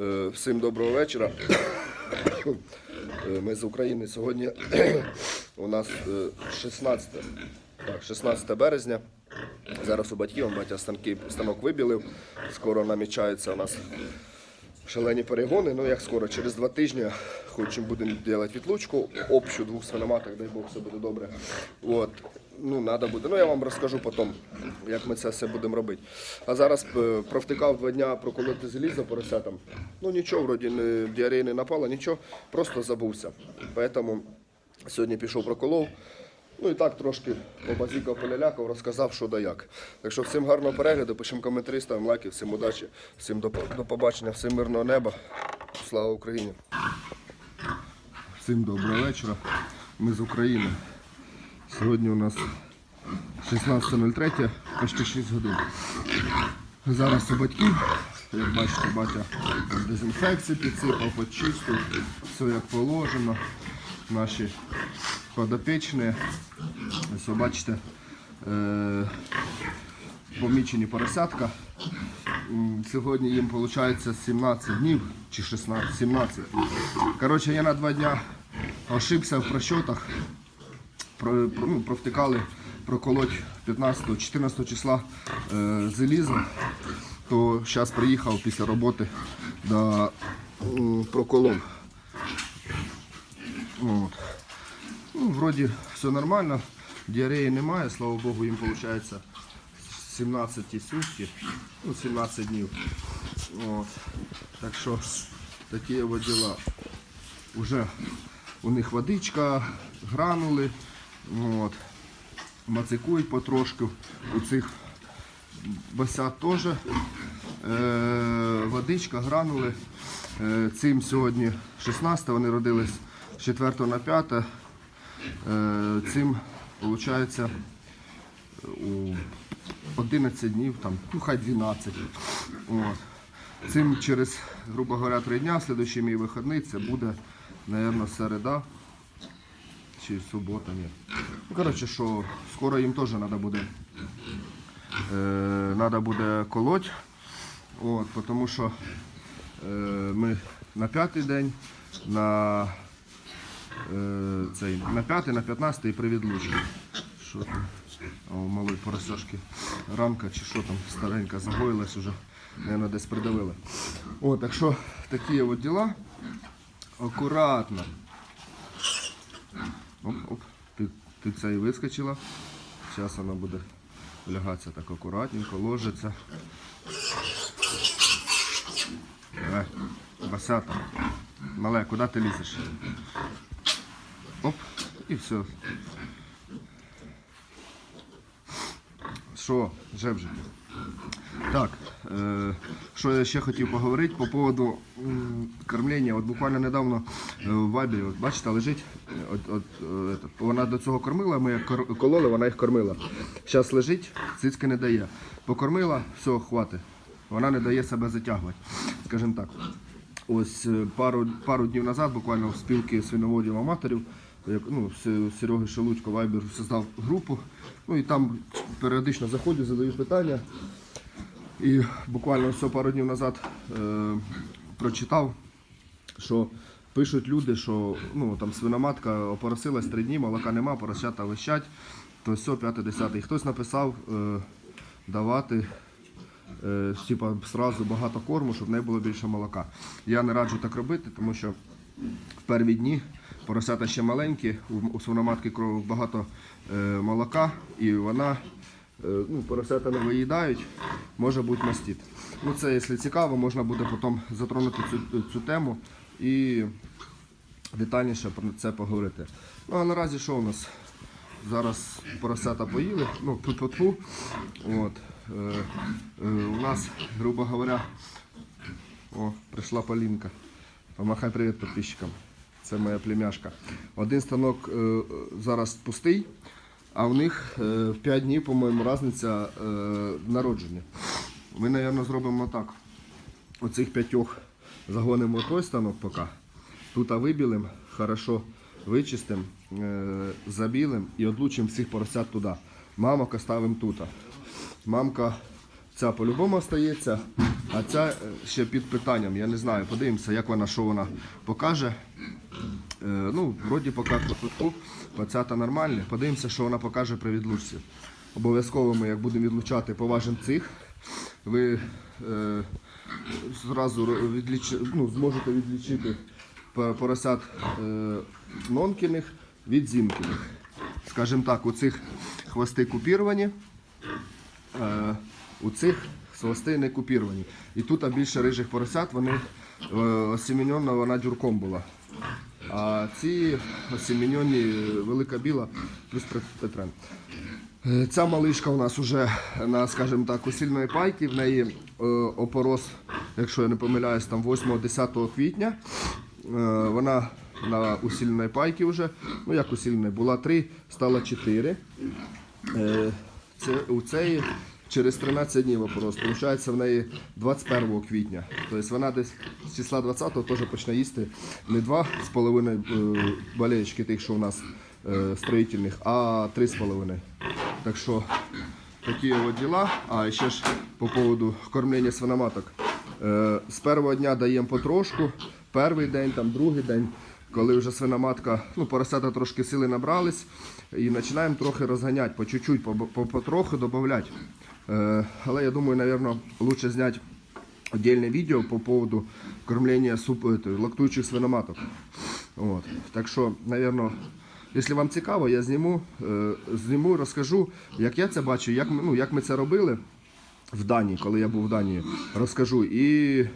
Е, Всім доброго вечора. Е, Ми з України. Сьогодні у нас е, 16, так, 16 березня. Зараз у батьків батя станки, станок вибілив. Скоро намічаються у нас шалені перегони. Ну як скоро, через два тижні хочемо будемо робити відлучку, общу двох свиноматок, дай Бог, все буде добре. От. Ну, надо буде. Ну, я вам розкажу потім, як ми це все будемо робити. А зараз е, провтикав два дня проколоти залізо поросятам. Ну нічого, вроді не, діареї не напало, нічого, просто забувся. Тому сьогодні пішов проколов. Ну і так трошки побазікав, полялякав, розказав, що да як. Так що всім гарного перегляду, пишемо коментарі, ставимо лайки, всім удачі, всім до побачення, всім мирного неба. Слава Україні! Всім доброго вечора. Ми з України. Сьогодні у нас 16.03, почти 6 годин. Зараз у батьків, як бачите, батя дезінфекції підсипав, почистив, все як положено. Наші подопічні. Ось бачите, е- помічені поросятка. Сьогодні їм виходить 17 днів чи 16, 17. Коротше, я на два дня ошибся в просчетах. Про, про- ну, провтикали проколоть 15-14 числа е, залізо. То зараз приїхав після роботи до м, проколов. От. Ну, вроді все нормально, діареї немає, слава Богу, їм виходить 17 сутки, ну 17 днів. От. Так що такі діла. Уже у них водичка, гранули, от. мацикують потрошку. У цих басят теж е, водичка, гранули. Е, цим сьогодні 16, вони родились з 4 на 5. Е, цим виходить у 11 днів, там, ну хай 12. От. Цим через, грубо говоря, 3 дня, слідуючий мій вихідний, це буде, мабуть, середа чи субота, ні. Ну, коротше, що скоро їм теж треба буде, е, буде колоть. От, тому що е, ми на п'ятий день, на, е, цей, на п'ятий, на 15 і при. Що там? О, малої поросяшки рамка чи що там старенька загоїлась уже, мабуть, десь придавили. О, так що такі от діла. Акуратно. Оп, оп, ти, це і вискочила. Зараз вона буде лягатися так акуратненько, ложиться. Давай, басята. Мале, куди ти лізеш? Оп, і все. Що, жебжики? Так, що я ще хотів поговорити по поводу кормлення. От буквально недавно е, в Вайбері, от бачите, лежить. е, От, от, е, вона до цього кормила, ми як кололи, вона їх кормила. Зараз лежить, цицьки не дає. Покормила, все, хватить. Вона не дає себе затягувати, скажімо так. Ось е, пару, пару днів назад, буквально в спілки свиноводів аматорів, як, ну, Сереги Шелудько Вайбер создав групу. Ну і там періодично заходять, задають питання. І буквально все пару днів назад е, прочитав, що пишуть люди, що ну, там свиноматка опоросилась три дні, молока нема, поросята вищать, то все, п'яте, десяте. І хтось написав е, давати е, типа, сразу багато корму, щоб не було більше молока. Я не раджу так робити, тому що в перві дні поросята ще маленькі, у, свиноматки кров багато е, молока, і вона ну, поросята не виїдають, може бути мастит. Ну, це, якщо цікаво, можна буде потім затронути цю, цю тему і детальніше про це поговорити. Ну а наразі що у нас? Зараз поросята поїли, ну. От. Е, е, у нас, грубо говоря, о, прийшла Полінка. Помахай привіт підписчикам. Це моя племяшка. Один станок е, зараз пустий, а в них е, в 5 днів, по-моєму, різниця е, народження. Ми, мабуть, зробимо так. Оцих п'ятьох загонимо той станок поки. Тут вибілим, хорошо вичистимо, е, забілим і одлучимо всіх поросят туди. Мамок оставимо тут. Мамка ця по-любому остається, А ця е, ще під питанням, я не знаю, подивимося, як вона, що вона покаже. Е, ну, вроді поки по тут пацята нормальні. Подивимося, що вона покаже при відлучці. Обов'язково ми, як будемо відлучати, поважимо цих. Ви е, зразу відліч... ну, зможете відлічити поросят е, нонкіних від зімкіних. Скажімо так, у цих хвости купіровані, е, у цих хвости не купіровані. І тут більше рижих поросят, вони е, вона дюрком була. А ці осіміньонні е, велика біла плюс Петрен. Е, Ця малишка у нас вже на, скажімо так, усільної пайки. В неї е, опорос, якщо я не помиляюсь, там 8-10 квітня. Е, вона на усільної пайки вже. Ну як усільної, була 3, стала 4. Е, це, у цієї через 13 днів опорос. Получається в неї 21 квітня. Тобто вона десь з числа 20-го теж почне їсти не 2,5 е, балечки тих, що у нас е, строїтельних, а 3,5. Так що такі от діла. А ще ж по поводу кормлення свиноматок. Е, з першого дня даємо потрошку, перший день, там, другий день, коли вже свиноматка, ну, поросята трошки сили набрались, і починаємо трохи розганяти, по чуть-чуть, по, потроху додати. Е, але я думаю, напевно, лучше зняти отдельное видео по поводу кормления суп, это, лактуючих свиноматок. Вот. Так що, наверное, якщо вам цікаво, я зніму, е, зніму, розкажу, як я це бачу, як, ми- ну, як ми це робили в Данії, коли я був в Данії, розкажу. І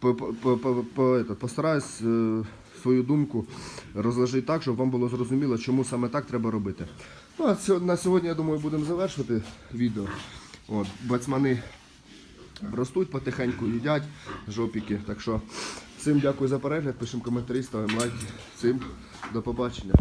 по, по, по, по, это, постараюсь е, свою думку розложити так, щоб вам було зрозуміло, чому саме так треба робити. Ну, а на сьогодні, я думаю, будемо завершувати відео. От, бацмани ростуть потихеньку, їдять жопіки. Так що всім дякую за перегляд, пишемо коментарі, ставимо лайки. Всім до побачення.